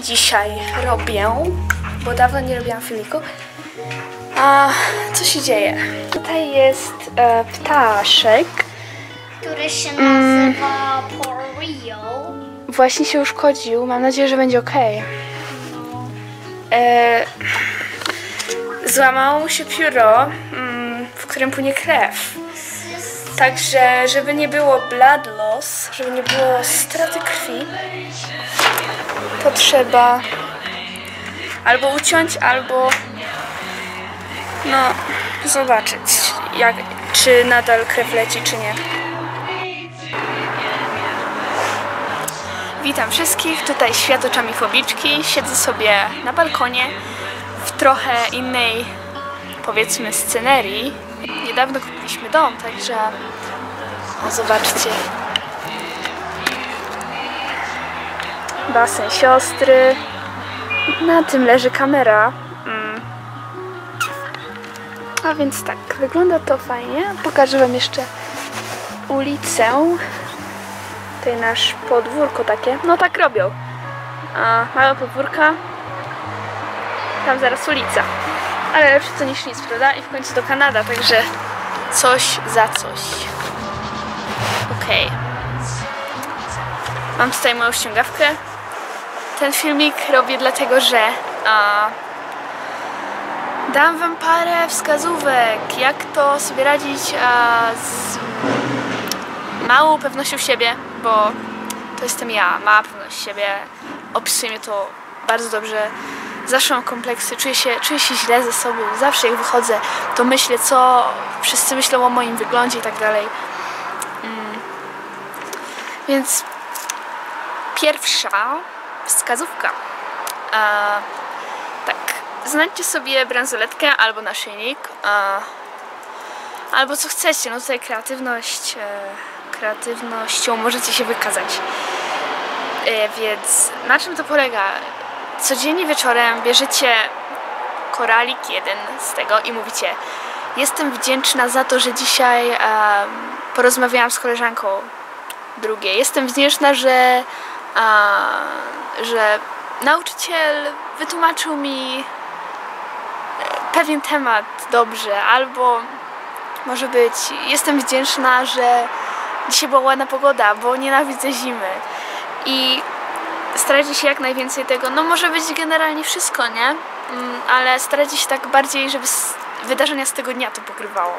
dzisiaj robię, bo dawno nie robiłam filmiku. A co się dzieje? Tutaj jest e, ptaszek. który się nazywa Porio. Właśnie się uszkodził. Mam nadzieję, że będzie ok. E, złamało mu się pióro, mm, w którym płynie krew. Także, żeby nie było blood loss, żeby nie było straty krwi, to trzeba albo uciąć, albo no zobaczyć, jak, czy nadal krew leci, czy nie. Witam wszystkich, tutaj świat oczami fobiczki. Siedzę sobie na balkonie w trochę innej, powiedzmy, scenerii. Niedawno kupiliśmy dom, także o, zobaczcie. Basen siostry. Na tym leży kamera. Mm. A więc tak, wygląda to fajnie. Pokażę Wam jeszcze ulicę. Tutaj nasz podwórko takie. No tak robią. A, małe podwórka. Tam zaraz ulica. Ale lepsze to niż nic, prawda? I w końcu to Kanada, także coś za coś. Okej. Mam tutaj moją ściągawkę. Ten filmik robię dlatego, że a, dam wam parę wskazówek, jak to sobie radzić a, z małą pewnością siebie, bo to jestem ja, mała pewność siebie. Opisuje mnie to bardzo dobrze. Zawsze mam kompleksy, czuję się, czuję się źle ze sobą. Zawsze jak wychodzę, to myślę, co wszyscy myślą o moim wyglądzie i tak dalej. Mm. Więc pierwsza wskazówka. E, tak, znajdźcie sobie bransoletkę albo naszyjnik. E, albo co chcecie, no tutaj kreatywność, e, kreatywnością możecie się wykazać. E, więc na czym to polega? Codziennie wieczorem bierzecie koralik jeden z tego i mówicie jestem wdzięczna za to, że dzisiaj em, porozmawiałam z koleżanką drugie. Jestem wdzięczna, że, że nauczyciel wytłumaczył mi e, pewien temat dobrze, albo może być jestem wdzięczna, że dzisiaj była ładna pogoda, bo nienawidzę zimy. I starajcie się jak najwięcej tego, no może być generalnie wszystko, nie? Mm, Ale starajcie się tak bardziej, żeby wydarzenia z tego dnia to pokrywało.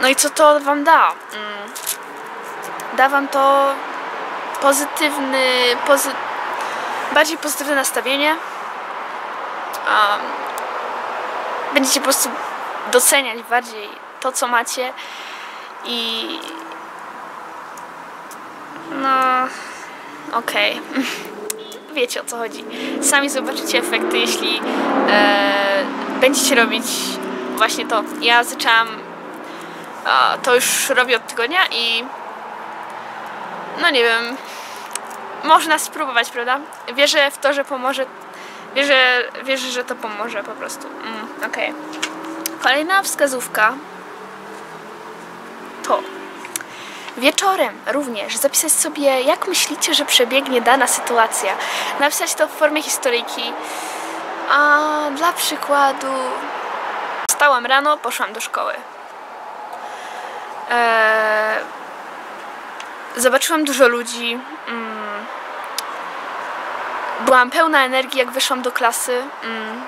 No i co to wam da? Mm, Da wam to pozytywny, pozy... bardziej pozytywne nastawienie. Um, będziecie po prostu doceniać bardziej to, co macie i no okej. Wiecie o co chodzi. Sami zobaczycie efekty, jeśli e, będziecie robić właśnie to. Ja zaczęłam a, to już robię od tygodnia i no nie wiem, można spróbować, prawda? Wierzę w to, że pomoże. Wierzę, wierzę że to pomoże po prostu. Mm, Okej. Kolejna wskazówka to wieczorem również zapisać sobie, jak myślicie, że przebiegnie dana sytuacja. Napisać to w formie historyjki. A dla przykładu, wstałam rano, poszłam do szkoły. Eee, zobaczyłam dużo ludzi. Mm, byłam pełna energii, jak wyszłam do klasy. Mm,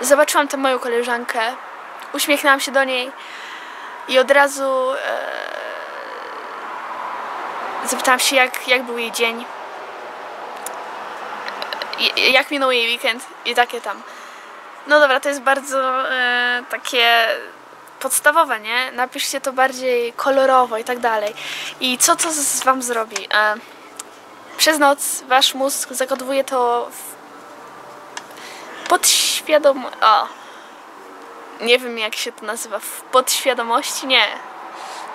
zobaczyłam tę moją koleżankę. Uśmiechnęłam się do niej i od razu e, zapytałam się, jak, jak był jej dzień. Jak minął jej weekend i takie tam. No dobra, to jest bardzo e, takie podstawowe, nie? Napiszcie to bardziej kolorowo i tak dalej. I co to z wam zrobi? E, przez noc wasz mózg zakodowuje to w podświadom... O, nie wiem jak się to nazywa, w podświadomości? Nie.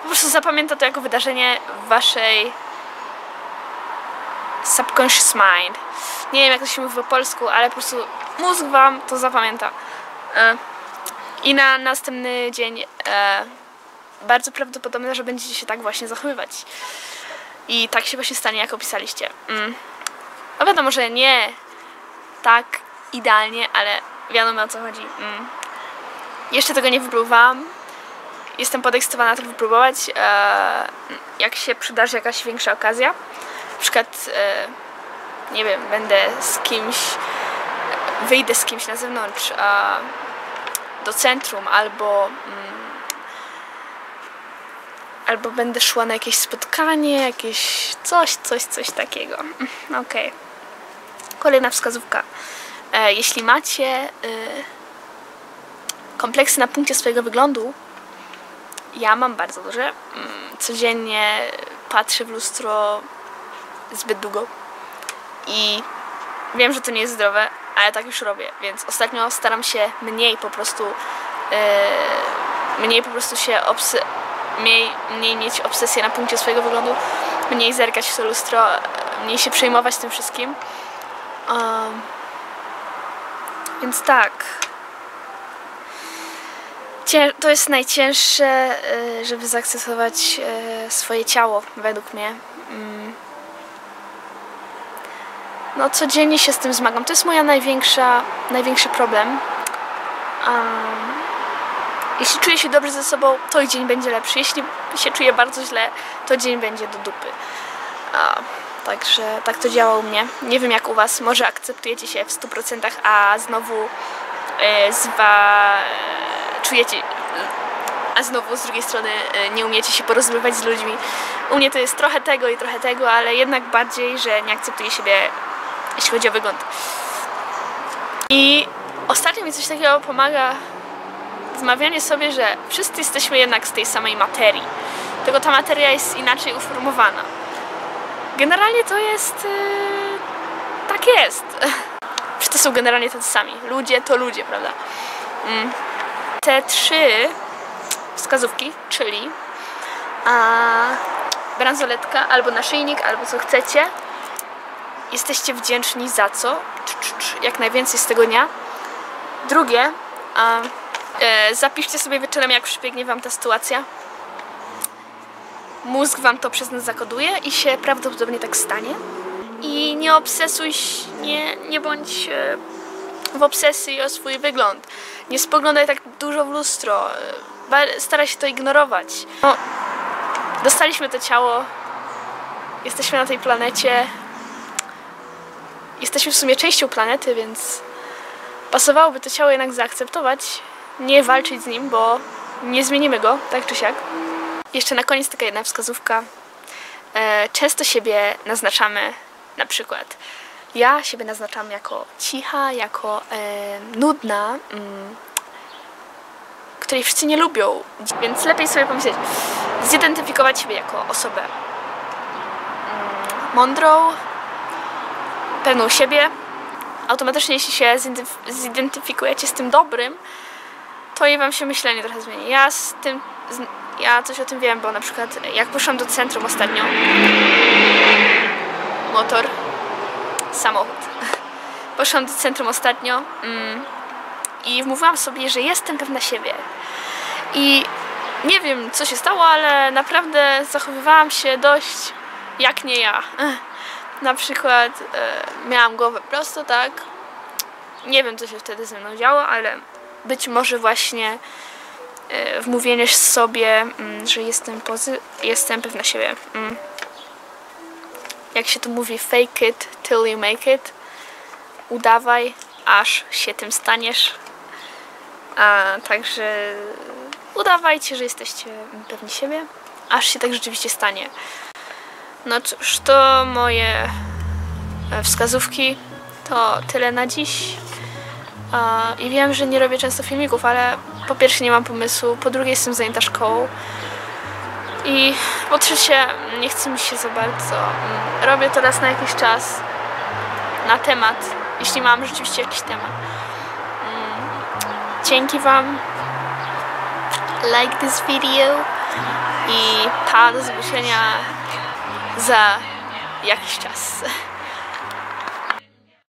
Po prostu zapamięta to jako wydarzenie waszej subconscious mind. Nie wiem jak to się mówi po polsku, ale po prostu mózg wam to zapamięta. E, I na następny dzień e, bardzo prawdopodobne, że będziecie się tak właśnie zachowywać. I tak się właśnie stanie, jak opisaliście. Mm. No wiadomo, że nie tak idealnie, ale wiadomo o co chodzi. Mm. Jeszcze tego nie wypróbowałam. Jestem podekscytowana to wypróbować, e, jak się przydarzy jakaś większa okazja. Na przykład, e, nie wiem, będę z kimś, wyjdę z kimś na zewnątrz e, do centrum albo mm, albo będę szła na jakieś spotkanie, jakieś coś, coś, coś takiego. Mm, Okej. Kolejna wskazówka. E, jeśli macie e, kompleksy na punkcie swojego wyglądu, ja mam bardzo duże. Mm, Codziennie patrzę w lustro zbyt długo i wiem, że to nie jest zdrowe, ale tak już robię, więc ostatnio staram się mniej po prostu e, mniej po prostu się obs- mniej, mniej mieć obsesję na punkcie swojego wyglądu, mniej zerkać w to lustro, mniej się przejmować tym wszystkim. Um, więc tak. To jest najcięższe, y, żeby zaakceptować y, swoje ciało, według mnie. No, codziennie się z tym zmagam. To jest moja największa, największy problem. Um, jeśli czuję się dobrze ze sobą, to dzień będzie lepszy. Jeśli się czuję bardzo źle, to dzień będzie do dupy. A, także tak to działa u mnie. Nie wiem jak u Was. Może akceptujecie się w 100%, a znowu e, zwa, e, czujecie, a znowu z drugiej strony e, nie umiecie się porozumiewać z ludźmi. U mnie to jest trochę tego i trochę tego, ale jednak bardziej, że nie akceptuję siebie, jeśli chodzi o wygląd. I ostatnio mi coś takiego pomaga wmawianie sobie, że wszyscy jesteśmy jednak z tej samej materii. Tylko ta materia jest inaczej uformowana. Generalnie to jest. Yy, tak jest. Wszyscy są generalnie tacy sami. Ludzie to ludzie, prawda? Mm. Te trzy wskazówki, czyli a, bransoletka, albo naszyjnik, albo co chcecie, jesteście wdzięczni za co? Jak najwięcej z tego dnia. Drugie, a, e, zapiszcie sobie wieczorem, jak przybiegnie wam ta sytuacja. Mózg wam to przez nas zakoduje i się prawdopodobnie tak stanie. I nie obsesuj, nie, nie bądź e, w obsesji o swój wygląd. Nie spoglądaj tak dużo w lustro. e, Staraj się to ignorować. No, dostaliśmy to ciało, jesteśmy na tej planecie. Jesteśmy w sumie częścią planety, więc pasowałoby to ciało jednak zaakceptować, nie walczyć z nim, bo nie zmienimy go, tak czy siak. Jeszcze na koniec taka jedna wskazówka. E, często siebie naznaczamy, na przykład ja siebie naznaczam jako cicha, jako e, nudna, mm, której wszyscy nie lubią, więc lepiej sobie pomyśleć, zidentyfikować siebie jako osobę mm, mądrą, pewną siebie. Automatycznie, jeśli się zidentyf- zidentyfikujecie z tym dobrym, to i wam się myślenie trochę zmieni. Ja z tym, ja coś o tym wiem, bo na przykład jak poszłam do centrum ostatnio, motor, samochód. Poszłam do centrum ostatnio mm, i wmówiłam sobie, że jestem pewna siebie. I nie wiem, co się stało, ale naprawdę zachowywałam się dość jak nie ja. Na przykład e, miałam głowę prosto, tak? Nie wiem, co się wtedy ze mną działo, ale być może właśnie e, wmówienie sobie, mm, że jestem, pozy- jestem pewna siebie. Mm. Jak się to mówi, fake it till you make it. Udawaj, aż się tym staniesz. A także udawajcie, że jesteście pewni siebie, aż się tak rzeczywiście stanie. No cóż, to moje e, wskazówki. To tyle na dziś. I wiem, że nie robię często filmików, ale po pierwsze nie mam pomysłu, po drugie jestem zajęta szkołą. I po trzecie nie chce mi się za bardzo. Mm, Robię to raz na jakiś czas na temat, jeśli mam rzeczywiście jakiś temat. Mm, Dzięki Wam. Like this video i pa do zobaczenia za jakiś czas.